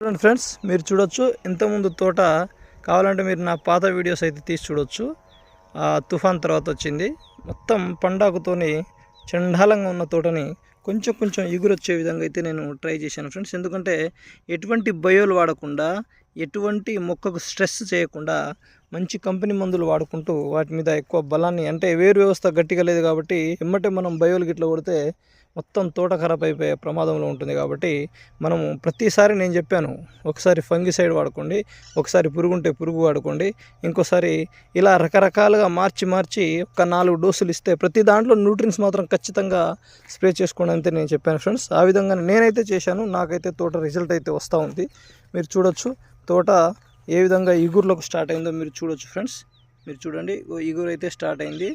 చూడండి ఫ్రెండ్స్ మీరు చూడొచ్చు. ఇంతకుముందు తోట కావాలంటే మీరు నా పాత వీడియోస్ అయితే తీసి చూడొచ్చు. ఆ తుఫాన్ తర్వాత వచ్చింది. మొత్తం పండాకుతోని చండాలంగా ఉన్న తోటని కొంచెం కొంచెం ఎగురు వచ్చే విధంగా అయితే నేను ట్రై చేశాను ఫ్రెండ్స్. ఎందుకంటే ఎటువంటి బయోలు వాడకుండా ఎటువంటి మొక్కకు స్ట్రెస్ చేయకుండా మంచి కంపెనీ మందులు వాడుకుంటూ వాటి మీద ఎక్కువ బలాన్ని అంటే వేరు వ్యవస్థ గట్టిగా లేదు కాబట్టి ఎమ్మటే మనం బయోలు గిట్ల కొడితే మొత్తం తోట ఖరాబ్ అయిపోయే ప్రమాదంలో ఉంటుంది కాబట్టి మనము ప్రతిసారి నేను చెప్పాను ఒకసారి ఫంగిసైడ్ వాడుకోండి ఒకసారి పురుగు ఉంటే పురుగు వాడుకోండి ఇంకోసారి ఇలా రకరకాలుగా మార్చి మార్చి ఒక నాలుగు డోసులు ఇస్తే ప్రతి దాంట్లో న్యూట్రిన్స్ మాత్రం ఖచ్చితంగా స్ప్రే చేసుకోండి అంతే నేను చెప్పాను ఫ్రెండ్స్. ఆ విధంగా నేనైతే చేశాను నాకైతే తోట రిజల్ట్ అయితే వస్తూ ఉంది. మీరు చూడొచ్చు తోట ఏ విధంగా ఇగురులోకి స్టార్ట్ అయిందో మీరు చూడొచ్చు ఫ్రెండ్స్. మీరు చూడండి ఓ ఇగురు అయితే స్టార్ట్ అయింది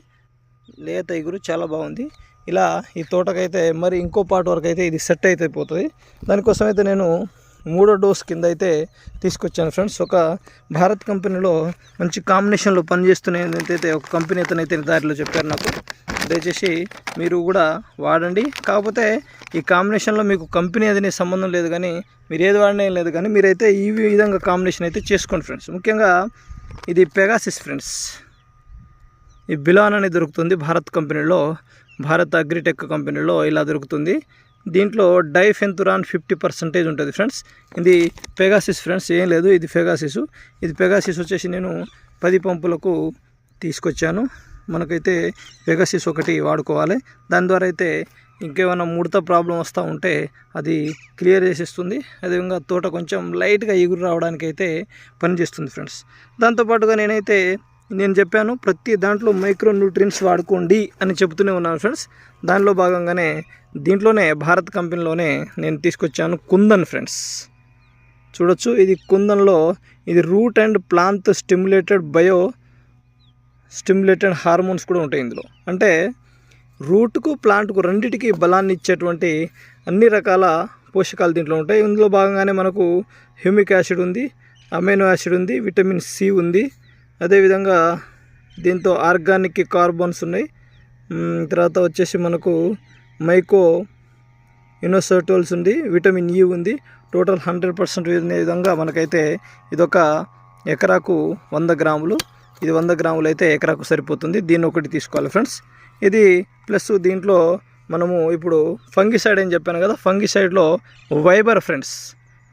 లేత ఇగురు చాలా బాగుంది. ఇలా ఈ తోటకైతే మరి ఇంకో పార్ట్ వరకు అయితే ఇది సెట్ అయితే అయిపోతుంది దానికోసం అయితే నేను మూడో డోస్ కింద అయితే తీసుకొచ్చాను ఫ్రెండ్స్. ఒక భారత్ కంపెనీలో మంచి కాంబినేషన్లో పనిచేస్తున్న అయితే ఒక కంపెనీ అతనైతే దారిలో చెప్పారు నాకు. దయచేసి మీరు కూడా వాడండి. కాకపోతే ఈ కాంబినేషన్లో మీకు కంపెనీ అది సంబంధం లేదు కానీ మీరు ఏది వాడినా లేదు కానీ మీరైతే ఈ విధంగా కాంబినేషన్ అయితే చేసుకోండి ఫ్రెండ్స్. ముఖ్యంగా ఇది పెగాసిస్ ఫ్రెండ్స్ ఈ బిలాన్ అనేది దొరుకుతుంది భారత్ కంపెనీలో భారత్ అగ్రిటెక్ కంపెనీలో ఇలా దొరుకుతుంది. దీంట్లో డైఫెంతురాన్ ఫిఫ్టీ పర్సెంటేజ్ ఉంటుంది ఫ్రెండ్స్. ఇది పెగాసిస్ ఫ్రెండ్స్ ఏం లేదు ఇది పెగాసిస్. ఇది పెగాసిస్ వచ్చేసి నేను పది పంపులకు తీసుకొచ్చాను. మనకైతే పెగాసిస్ ఒకటి వాడుకోవాలి. దాని ద్వారా అయితే ఇంకేమైనా ముడత ప్రాబ్లం వస్తూ ఉంటే అది క్లియర్ చేసేస్తుంది. అదేవిధంగా తోట కొంచెం లైట్గా ఎగురు రావడానికి అయితే పనిచేస్తుంది ఫ్రెండ్స్. దాంతోపాటుగా నేనైతే నేను చెప్పాను ప్రతి దాంట్లో మైక్రో న్యూట్రియన్స్ వాడుకోండి అని చెబుతూనే ఉన్నాను ఫ్రెండ్స్. దానిలో భాగంగానే దీంట్లోనే భారత్ కంపెనీలోనే నేను తీసుకొచ్చాను కుందన్ ఫ్రెండ్స్. చూడొచ్చు ఇది కుందన్లో ఇది root and plant stimulated bio stimulated hormones కూడా ఉంటాయి ఇందులో. అంటే రూట్కు ప్లాంట్కు రెండిటికి బలాన్ని ఇచ్చేటువంటి అన్ని రకాల పోషకాలు దీంట్లో ఉంటాయి. ఇందులో భాగంగానే మనకు హ్యూమిక్ యాసిడ్ ఉంది అమైనో యాసిడ్ ఉంది విటమిన్ సి ఉంది అదేవిధంగా దీంతో ఆర్గానిక్ కార్బన్స్ ఉన్నాయి. తర్వాత వచ్చేసి మనకు మైకో ఇనోసర్టోల్స్ ఉంది విటమిన్ ఈ ఉంది. టోటల్ హండ్రెడ్ పర్సెంట్ విధంగా మనకైతే ఇదొక ఎకరాకు వంద గ్రాములు. ఇది వంద గ్రాములు అయితే ఎకరాకు సరిపోతుంది. దీన్ని ఒకటి తీసుకోవాలి ఫ్రెండ్స్. ఇది ప్లస్ దీంట్లో మనము ఇప్పుడు ఫంగిసైడ్ అని చెప్పాను కదా ఫంగిసైడ్లో వైబర్ ఫ్రెండ్స్.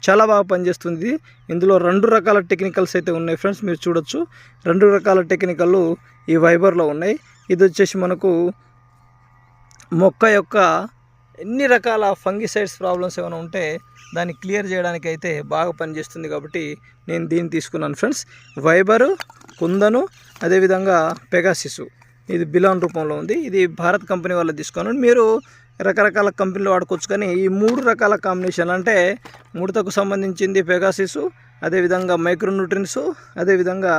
చాలా బాగా పనిచేస్తుంది. ఇందులో రెండు రకాల టెక్నికల్స్ అయితే ఉన్నాయి ఫ్రెండ్స్ మీరు చూడొచ్చు. రెండు రకాల టెక్నికల్లు ఈ వైబర్లో ఉన్నాయి. ఇది వచ్చేసి మనకు మొక్క యొక్క ఎన్ని రకాల ఫంగిసైడ్స్ ప్రాబ్లమ్స్ ఏమైనా ఉంటే దాన్ని క్లియర్ చేయడానికి అయితే బాగా పనిచేస్తుంది కాబట్టి నేను దీన్ని తీసుకున్నాను ఫ్రెండ్స్ వైబరు కుందను అదేవిధంగా పెగాసిసు ఇది బిలాన్ రూపంలో ఉంది. ఇది భారత్ కంపెనీ వాళ్ళు తీసుకున్నాను మీరు రకరకాల కంపెనీలు వాడుకోవచ్చు కానీ ఈ మూడు రకాల కాంబినేషన్ అంటే ముడతకు సంబంధించింది పెగాసిసు అదేవిధంగా మైక్రోన్యూట్రిన్స్ అదేవిధంగా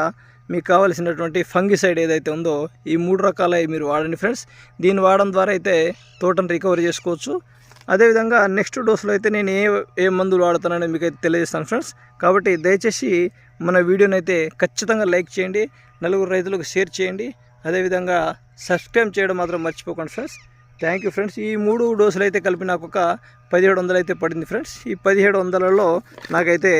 మీకు కావాల్సినటువంటి ఫంగిసైడ్ ఏదైతే ఉందో ఈ మూడు రకాల మీరు వాడండి ఫ్రెండ్స్. దీన్ని వాడడం ద్వారా అయితే తోటను రికవరీ చేసుకోవచ్చు. అదేవిధంగా నెక్స్ట్ డోస్లో అయితే నేను ఏ ఏ మందులు వాడుతానని మీకు అయితే తెలియజేస్తాను ఫ్రెండ్స్. కాబట్టి దయచేసి మన వీడియోని అయితే ఖచ్చితంగా లైక్ చేయండి నలుగురు రైతులకు షేర్ చేయండి అదేవిధంగా సబ్స్క్రైబ్ చేయడం మాత్రం మర్చిపోకండి ఫ్రెండ్స్. థ్యాంక్ యూ ఫ్రెండ్స్ ఈ మూడు డోసులు అయితే కలిపి నాకు ఒక పదిహేడు వందలు అయితే పడింది ఫ్రెండ్స్ ఈ పదిహేడు వందలలో నాకైతే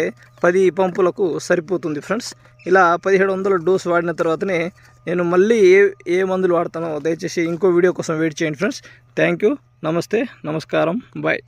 పది పంపులకు సరిపోతుంది ఫ్రెండ్స్ ఇలా పదిహేడు వందల డోసు వాడిన తర్వాతనే నేను మళ్ళీ ఏ ఏ మందులు వాడతానో దయచేసి ఇంకో వీడియో కోసం వెయిట్ చేయండి ఫ్రెండ్స్ థ్యాంక్ యూ నమస్తే. నమస్కారం. బాయ్